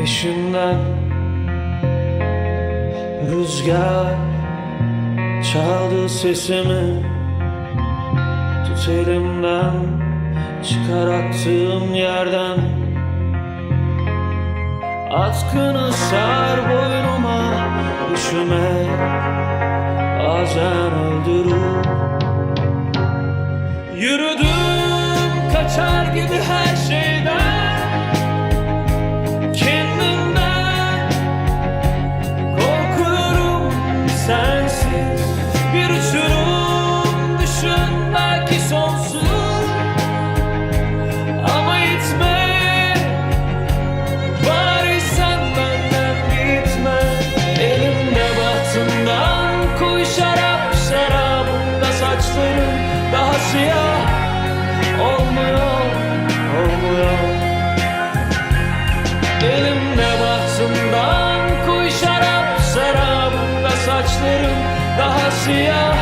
peşinden. Rüzgar çaldı sesimi. Tut elimden çıkar attığım yerden. Atkını sar boynuma Üşüme bazen öldürür. Yürüdüm kaçar gibi her şey. Siyah Olmuyor, olmuyor. Elimde bahtımdan koy şarap Şarabımda saçlarım daha siyah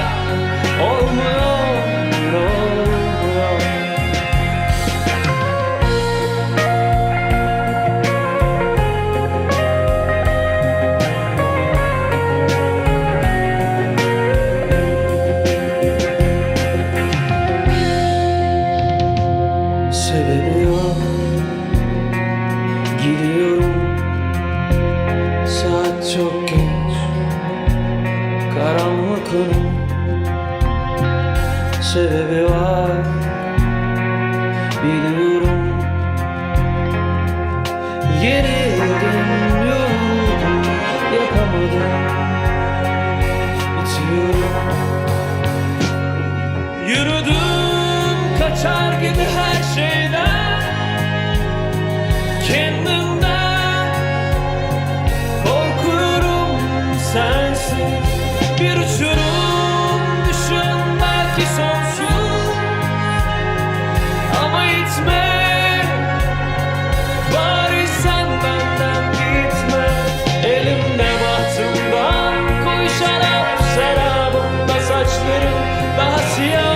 Öldüm kaçar gibi her şeyden. Kendimden Korkuyorum sensiz. Bir uçurum düşün belki sonsuz. Ama itme Bari sen benden gitme. Elimde bahtımdan koyuşan Serabımda saçlarım daha siyah.